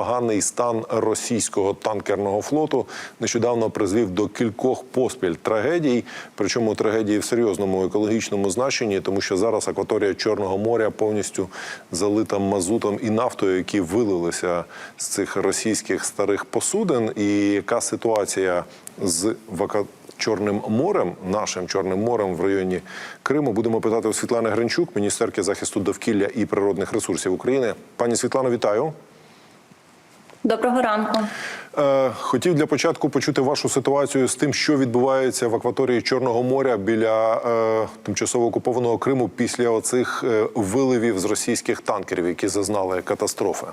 Поганий стан російського танкерного флоту нещодавно призвів до кількох поспіль трагедій, причому трагедії в серйозному екологічному значенні, тому що зараз акваторія Чорного моря повністю залита мазутом і нафтою, які вилилися з цих російських старих посудин. І яка ситуація з вака... Чорним морем, нашим Чорним морем в районі Криму, будемо питати у Світлани Гринчук, міністерки захисту довкілля і природних ресурсів України. Пані Світлано, вітаю. Доброго ранку. Е, Хотів для початку почути вашу ситуацію з тим, що відбувається в акваторії Чорного моря біля е, тимчасово окупованого Криму після оцих е, виливів з російських танкерів, які зазнали катастрофи.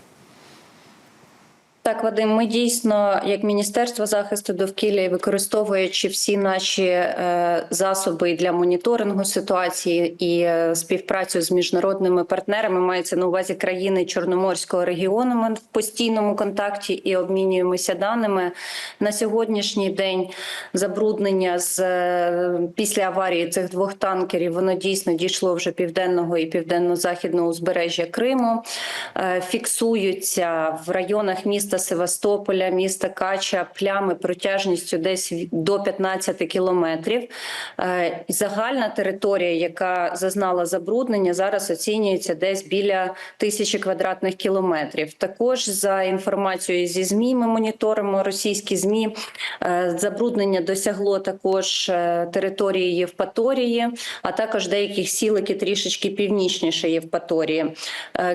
Так, Вадим, ми дійсно, як Міністерство захисту довкілля, використовуючи всі наші е, засоби для моніторингу ситуації і е, співпрацю з міжнародними партнерами, мається на увазі країни Чорноморського регіону. Ми в постійному контакті і обмінюємося даними на сьогоднішній день. Забруднення з е, після аварії цих двох танкерів воно дійсно дійшло вже південного і південно-західного узбережжя Криму. Фіксуються в районах міста Севастополя, міста Кача плями протяжністю десь до 15 кілометрів. Е, Загальна територія, яка зазнала забруднення, зараз оцінюється десь біля тисячі квадратних кілометрів. Також за інформацією зі змі, ми моніторимо російські змі. е, Забруднення досягло також е, території Євпаторії, а також деяких сіл, які трішечки північніше Євпаторії.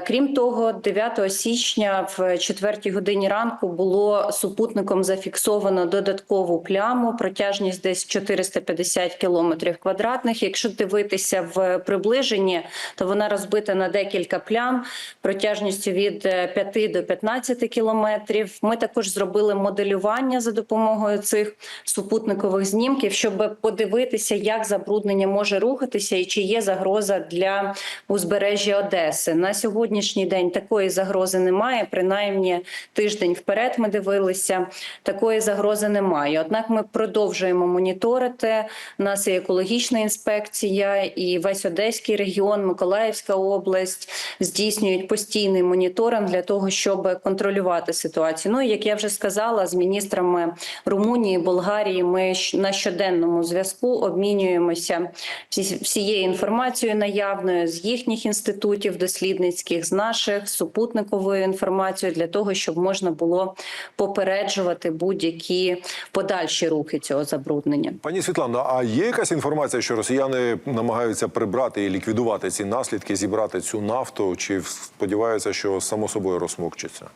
Крім того, 9 січня в 4 годині ранку було супутником зафіксовано додаткову пляму, протяжність десь 450 кілометрів квадратних. Якщо дивитися в приближенні, то вона розбита на декілька плям протяжністю від е, 5 до 15 кілометрів. Ми також зробили моделювання за допомогою цих супутникових знімків, щоб подивитися, як забруднення може рухатися і чи є загроза для узбережжя Одеси. На сьогоднішній день такої загрози немає. Принаймні тиждень вперед ми дивилися. Такої загрози немає. Однак ми продовжуємо моніторити. У нас і екологічна інспекція, і весь Одеський регіон, Миколаївська область здійснюють постійний моніторинг для того, щоб контролювати ситуацію. Ну і як я вже сказала, з міністрами Румунії, Болгарії ми на щоденному зв'язку обмінюємося всією інформацією наявною з їхніх інститутів дослідницьких, з наших супутниковою інформацією для того, щоб можна було попереджувати будь-які подальші рухи цього забруднення. Пані Світлано, а є якась інформація, що росіяни намагаються прибрати і ліквідувати ці наслідки, зібрати цю нафту, чи сподіваються, що само собою розсмокчиться?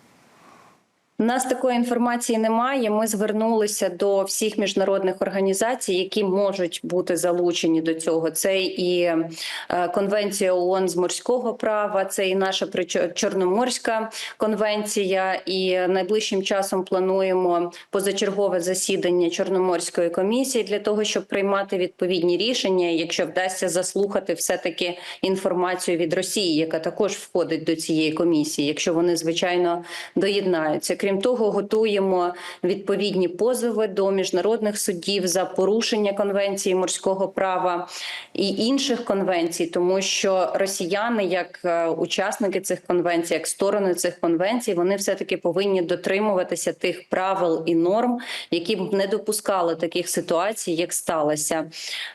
У нас такої інформації немає. Ми звернулися до всіх міжнародних організацій, які можуть бути залучені до цього. Це і е, конвенція ООН з морського права, це і наша причо- Чорноморська конвенція. І найближчим часом плануємо позачергове засідання Чорноморської комісії для того, щоб приймати відповідні рішення. Якщо вдасться заслухати все таки інформацію від Росії, яка також входить до цієї комісії, якщо вони звичайно доєднаються. Крім того, готуємо відповідні позови до міжнародних судів за порушення конвенції морського права і інших конвенцій, тому що росіяни, як е, учасники цих конвенцій, як сторони цих конвенцій, вони все таки повинні дотримуватися тих правил і норм, які б не допускали таких ситуацій, як сталося.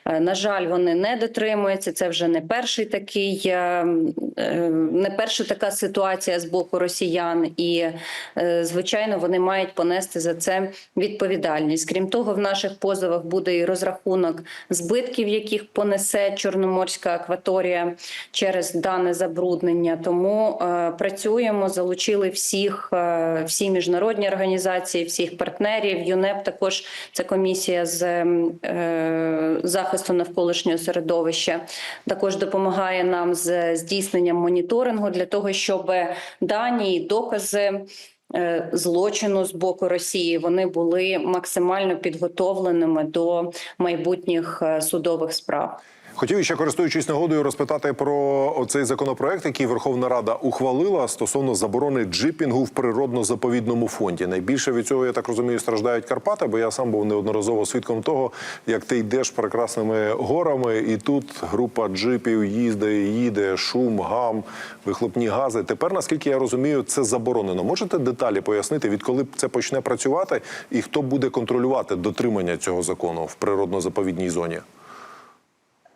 Е, На жаль, вони не дотримуються. Це вже не перший такий, е, не перша така ситуація з боку росіян, і е, звичайно вони мають понести за це відповідальність. Крім того, в наших позовах буде і розрахунок збитків, яких понесе Чорноморська акваторія через дане забруднення. Тому е, працюємо, залучили всіх, е, всі міжнародні організації, всіх партнерів. ЮНЕП також це комісія з е, захисту навколишнього середовища. Також допомагає нам з здійсненням моніторингу для того, щоб дані і докази. Е, Злочину з боку Росії вони були максимально підготовленими до майбутніх е, судових справ. Хотів ще користуючись нагодою розпитати про оцей законопроект, який Верховна Рада ухвалила стосовно заборони джипінгу в природно-заповідному фонді. Найбільше від цього я так розумію страждають Карпати, бо я сам був неодноразово свідком того, як ти йдеш прекрасними горами, і тут група джипів їздить, їде, шум, гам, вихлопні гази. Тепер, наскільки я розумію, це заборонено. Можете деталі пояснити, відколи це почне працювати, і хто буде контролювати дотримання цього закону в природно-заповідній зоні?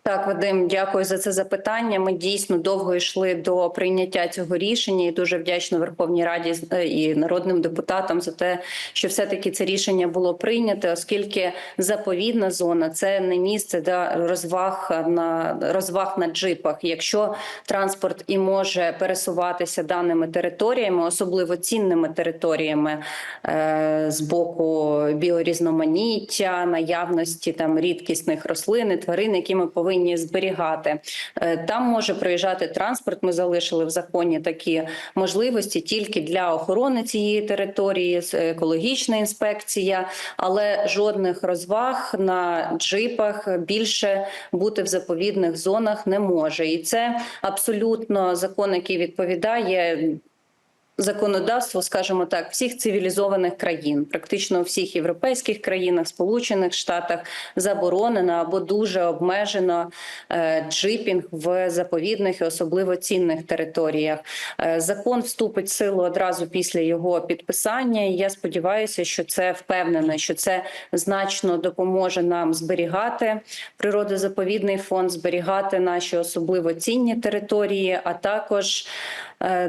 Так, Вадим, дякую за це запитання. Ми дійсно довго йшли до прийняття цього рішення і дуже вдячна Верховній Раді е, і народним депутатам за те, що все-таки це рішення було прийнято, оскільки заповідна зона це не місце для розваг на розваг на джипах. Якщо транспорт і може пересуватися даними територіями, особливо цінними територіями е, з боку біорізноманіття, наявності там рідкісних рослин, і тварин, які ми повинні зберігати. Е, Там може проїжджати транспорт. Ми залишили в законі такі можливості тільки для охорони цієї території, екологічна інспекція, але жодних розваг на джипах більше бути в заповідних зонах не може. І це абсолютно закон, який відповідає законодавству, скажімо так, всіх цивілізованих країн, практично у всіх європейських країнах, Сполучених Штатах заборонено або дуже обмежено е, джипінг в заповідних і особливо цінних територіях. Е, Закон вступить в силу одразу після його підписання. І я сподіваюся, що це впевнена, що це значно допоможе нам зберігати природозаповідний фонд, зберігати наші особливо цінні території, а також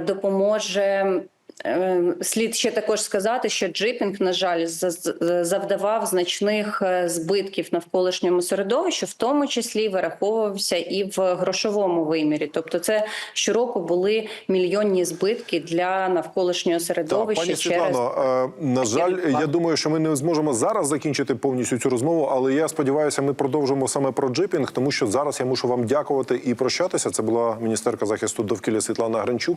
допоможе. Е, Слід ще також сказати, що джипінг, на жаль, за- завдавав значних е, збитків навколишньому середовищу, в тому числі вираховувався і в грошовому вимірі. Тобто, це щороку були мільйонні збитки для навколишнього Так, середовища пані через Світлано, е, на жаль, я думаю, що ми не зможемо зараз закінчити повністю цю розмову, але я сподіваюся, ми продовжимо саме про джипінг, тому що зараз я мушу вам дякувати і прощатися. Це була міністерка захисту довкілля Світлана Гранчук.